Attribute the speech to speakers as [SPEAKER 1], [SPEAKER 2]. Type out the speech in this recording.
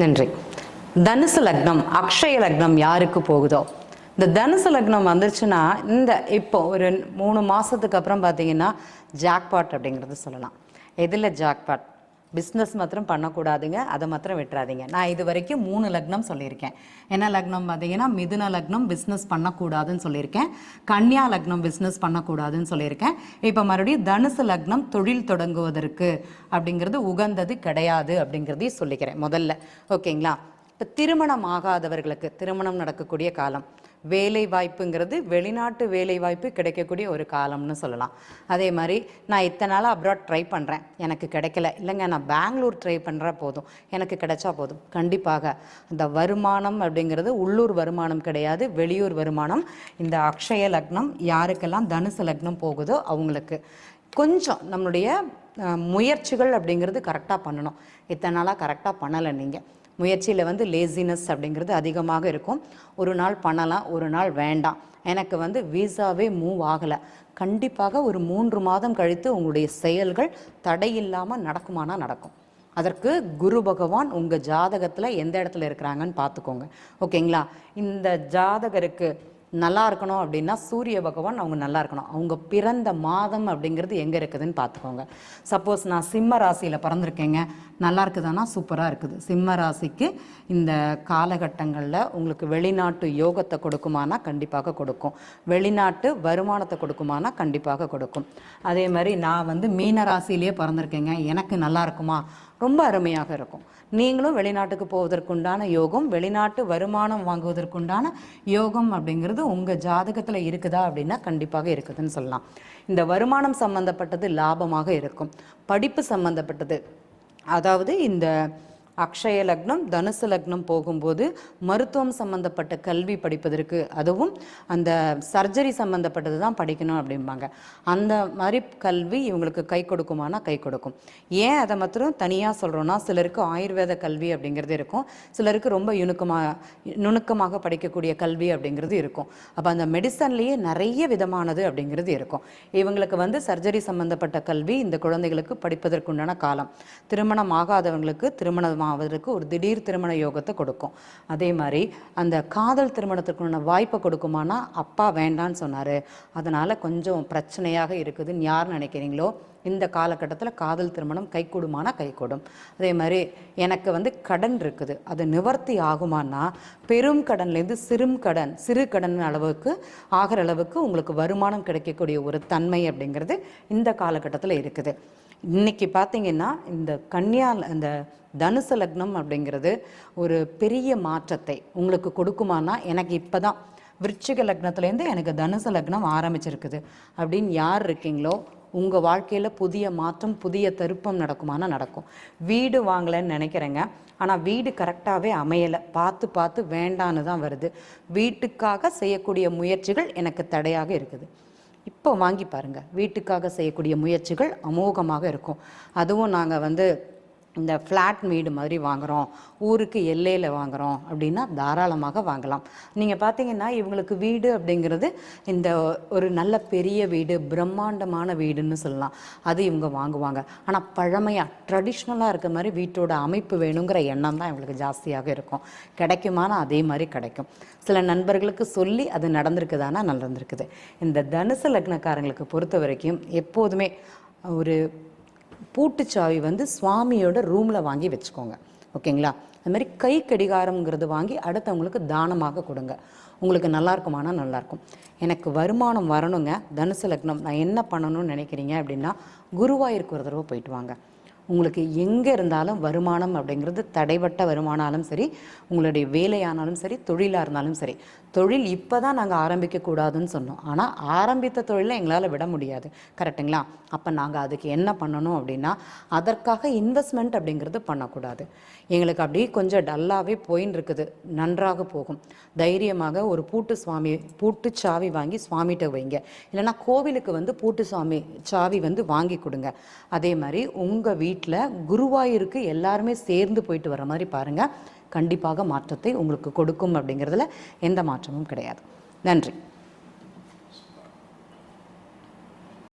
[SPEAKER 1] நன்றி. தனுசு லக்னம் அக்ஷய லக்னம் யாருக்கு போகுதோ? இந்த தனுசு லக்னம் வந்துருச்சுன்னா இந்த இப்போ ஒரு மூணு மாதத்துக்கு அப்புறம் பார்த்தீங்கன்னா ஜாக்பாட் அப்படிங்கிறது சொல்லலாம். எதில் ஜாக்பாட் பிஸ்னஸ் மாத்திரம் பண்ணக்கூடாதுங்க. அதை மாத்திரம் விட்டுறாதீங்க. நான் இது வரைக்கும் மூணு லக்னம் சொல்லியிருக்கேன். என்ன லக்னம் பார்த்தீங்கன்னா மிதுன லக்னம் பிஸ்னஸ் பண்ணக்கூடாதுன்னு சொல்லியிருக்கேன். கன்னியா லக்னம் பிஸ்னஸ் பண்ணக்கூடாதுன்னு சொல்லியிருக்கேன். இப்போ மறுபடியும் தனுசு லக்னம் தொழில் தொடங்குவதற்கு அப்படிங்கிறது உகந்தது கிடையாது அப்படிங்கிறதையும் சொல்லிக்கிறேன் முதல்ல. ஓகேங்களா? இப்போ திருமணம் ஆகாதவர்களுக்கு திருமணம் நடக்கக்கூடிய காலம். வேலை வாய்ப்புங்கிறது வெளிநாட்டு வேலை வாய்ப்பு கிடைக்கக்கூடிய ஒரு காலம்னு சொல்லலாம். அதே மாதிரி நான் இத்தனை நாளாக அப்ராட் ட்ரை பண்ணுறேன் எனக்கு கிடைக்கல. இல்லைங்க நான் பெங்களூர் ட்ரை பண்ணுற போதும். எனக்கு கிடைச்சா போதும். கண்டிப்பாக. அந்த வருமானம் அப்படிங்கிறது உள்ளூர் வருமானம் கிடையாது வெளியூர் வருமானம். இந்த அக்ஷய லக்னம் யாருக்கெல்லாம் தனுசு லக்னம் போகுதோ அவங்களுக்கு. கொஞ்சம் நம்மளுடைய முயற்சிகள் அப்படிங்கிறது கரெக்டாக பண்ணணும். இத்தனை நாளாக கரெக்டாக பண்ணலை நீங்கள் முயற்சியில் வந்து லேசினஸ் அப்படிங்கிறது அதிகமாக இருக்கும். ஒரு நாள் பண்ணலாம் ஒரு நாள் வேண்டாம். எனக்கு வந்து வீசாவே மூவ் ஆகலை. கண்டிப்பாக ஒரு மூன்று மாதம் கழித்து உங்களுடைய செயல்கள் தடையில்லாமல் நடக்குமானா நடக்கும். அதற்கு குரு பகவான் உங்கள் ஜாதகத்தில் எந்த இடத்துல இருக்கிறாங்கன்னு பார்த்துக்கோங்க. ஓகேங்களா? இந்த ஜாதகருக்கு நல்லா இருக்கணும் அப்படின்னா சூரிய பகவான் அவங்க நல்லா இருக்கணும். அவங்க பிறந்த மாதம் அப்படிங்கிறது எங்கே இருக்குதுன்னு பார்த்துக்கோங்க. சப்போஸ் நான் சிம்ம ராசியில் பிறந்திருக்கேங்க. நல்லா இருக்குதுன்னா சூப்பராக இருக்குது. சிம்ம ராசிக்கு இந்த காலகட்டங்களில் உங்களுக்கு வெளிநாட்டு யோகத்தை கொடுக்குமானா கண்டிப்பாக கொடுக்கும். வெளிநாட்டு வருமானத்தை கொடுக்குமானா கண்டிப்பாக கொடுக்கும். அதே மாதிரி நான் வந்து மீன ராசியிலேயே பிறந்திருக்கேங்க. எனக்கு நல்லா இருக்குமா? ரொம்ப அருமையாக இருக்கும். நீங்களும் வெளிநாட்டுக்கு போவதற்குண்டான யோகம் வெளிநாட்டு வருமானம் வாங்குவதற்குண்டான யோகம் அப்படிங்கிறது உங்கள் ஜாதகத்தில் இருக்குதா அப்படின்னா கண்டிப்பாக இருக்குதுன்னு சொல்லலாம். இந்த வருமானம் சம்பந்தப்பட்டது லாபமாக இருக்கும். படிப்பு சம்பந்தப்பட்டது. அதாவது இந்த அக்ஷய லக்னம் தனுசு லக்னம் போகும்போது மருத்துவம் சம்பந்தப்பட்ட கல்வி படிப்பதற்கு அதுவும் அந்த சர்ஜரி சம்பந்தப்பட்டது தான் படிக்கணும் அப்படிம்பாங்க. அந்த மாதிரி கல்வி இவங்களுக்கு கை கொடுக்குமானா கை கொடுக்கும். ஏன் அதை மாத்திரம் தனியாக சொல்கிறோன்னா சிலருக்கு ஆயுர்வேத கல்வி அப்படிங்கிறது இருக்கும். சிலருக்கு ரொம்ப யுணுக்கமாக நுணுக்கமாக படிக்கக்கூடிய கல்வி அப்படிங்கிறது இருக்கும். அப்போ அந்த மெடிசன்லேயே நிறைய விதமானது அப்படிங்கிறது இருக்கும். இவங்களுக்கு வந்து சர்ஜரி சம்பந்தப்பட்ட கல்வி இந்த குழந்தைகளுக்கு படிப்பதற்குண்டான காலம். திருமணம் ஆகாதவங்களுக்கு திருமணம் ஆகிறதுக்கு ஒரு திடீர் திருமண யோகத்தை கொடுக்கும். அதே மாதிரி அந்த காதல் திருமணத்திற்குண்டான வாய்ப்பை கொடுக்குமானா அப்பா வேண்டான்னு சொன்னார். அதனால் கொஞ்சம் பிரச்சனையாக இருக்குதுன்னு யார் நினைக்கிறீங்களோ இந்த காலகட்டத்தில் காதல் திருமணம் கைகூடுமானா கைகூடும் அதே மாதிரி எனக்கு வந்து கடன் இருக்குது. அது நிவர்த்தி ஆகுமானா பெரும் கடன்லேருந்து சிறும் கடன் சிறு கடன் அளவுக்கு ஆகிற அளவுக்கு உங்களுக்கு வருமானம் கிடைக்கக்கூடிய ஒரு தன்மை அப்படிங்கிறது இந்த காலகட்டத்தில் இருக்குது. இன்னைக்கு பார்த்தீங்கன்னா இந்த கன்னியா இந்த தனுசு லக்னம் அப்படிங்கிறது ஒரு பெரிய மாற்றத்தை உங்களுக்கு கொடுக்குமானா எனக்கு இப்போ தான் விருச்சிக லக்னத்துலேருந்து எனக்கு தனுசு லக்னம் ஆரம்பிச்சிருக்குது. அப்படின்னு யார் இருக்கீங்களோ உங்கள் வாழ்க்கையில் புதிய மாற்றம் புதிய திருப்பம் நடக்குமானா நடக்கும். வீடு வாங்கலைன்னு நினைக்கிறேங்க. ஆனால் வீடு கரெக்டாகவே அமையலை. பார்த்து பார்த்து வேண்டான்னு தான் வருது. வீட்டுக்காக செய்யக்கூடிய முயற்சிகள் எனக்கு தடையாக இருக்குது. இப்போ வாங்கி பாருங்கள் வீட்டுக்காக செய்யக்கூடிய முயற்சிகள் அமோகமாக இருக்கும். அதுவும் நாங்கள் வந்து இந்த ஃப்ளாட் வீடு மாதிரி வாங்குகிறோம் ஊருக்கு எல்லையில் வாங்குகிறோம் அப்படின்னா தாராளமாக வாங்கலாம். நீங்கள் பார்த்தீங்கன்னா இவங்களுக்கு வீடு அப்படிங்கிறது இந்த ஒரு நல்ல பெரிய வீடு பிரம்மாண்டமான வீடுன்னு சொல்லலாம். அது இவங்க வாங்குவாங்க. ஆனால் பழமையாக ட்ரெடிஷ்னலாக இருக்க மாதிரி வீட்டோட அமைப்பு வேணுங்கிற எண்ணம் தான் இவங்களுக்கு ஜாஸ்தியாக இருக்கும். கிடைக்குமானா அதே மாதிரி கிடைக்கும். சில நண்பர்களுக்கு சொல்லி அது நடந்திருக்குதானா நடந்திருக்குது. இந்த தனுசு லக்னக்காரங்களுக்கு பொறுத்த வரைக்கும் எப்போதுமே ஒரு பூட்டுச்சாவி வந்து சுவாமியோட ரூமில் வாங்கி வச்சுக்கோங்க. ஓகேங்களா? அது மாதிரி கை கடிகாரம்ங்கிறது வாங்கி அடுத்தவங்களுக்கு தானமாக கொடுங்க. உங்களுக்கு நல்லா இருக்குமானா எனக்கு வருமானம் வரணுங்க. தனுசு லக்னம். நான் என்ன பண்ணணும்னு நினைக்கிறீங்க அப்படின்னா குருவாயூருக்கு ஒரு தடவை போயிட்டு வாங்க. உங்களுக்கு எங்கே இருந்தாலும் வருமானம் அப்படிங்கிறது தடைப்பட்ட வருமானாலும் சரி உங்களுடைய வேலையானாலும் சரி தொழிலாக இருந்தாலும் சரி தொழில் இப்போ தான் நாங்கள் ஆரம்பிக்கக்கூடாதுன்னு சொன்னோம். ஆனால் ஆரம்பித்த தொழிலை எங்களால் விட முடியாது. கரெக்டுங்களா அப்போ நாங்கள் அதுக்கு என்ன பண்ணணும் அப்படின்னா அதற்காக இன்வெஸ்ட்மெண்ட் அப்படிங்கிறது பண்ணக்கூடாது. எங்களுக்கு அப்படியே கொஞ்சம் டல்லாகவே போயின்னு இருக்குது நன்றாக போகும். தைரியமாக ஒரு பூட்டு சுவாமி பூட்டு சாவி வாங்கி சுவாமிகிட்ட வைங்க. இல்லைன்னா கோவிலுக்கு வந்து பூட்டு சுவாமி சாவி வந்து வாங்கி கொடுங்க. அதே மாதிரி உங்கள் வீட்டு வீட்டில் குருவாயூருக்கு எல்லாருமே சேர்ந்து போயிட்டு வர மாதிரி பாருங்கள் கண்டிப்பாக மாற்றத்தை உங்களுக்கு கொடுக்கும் அப்படிங்கிறதுல எந்த மாற்றமும் கிடையாது. நன்றி.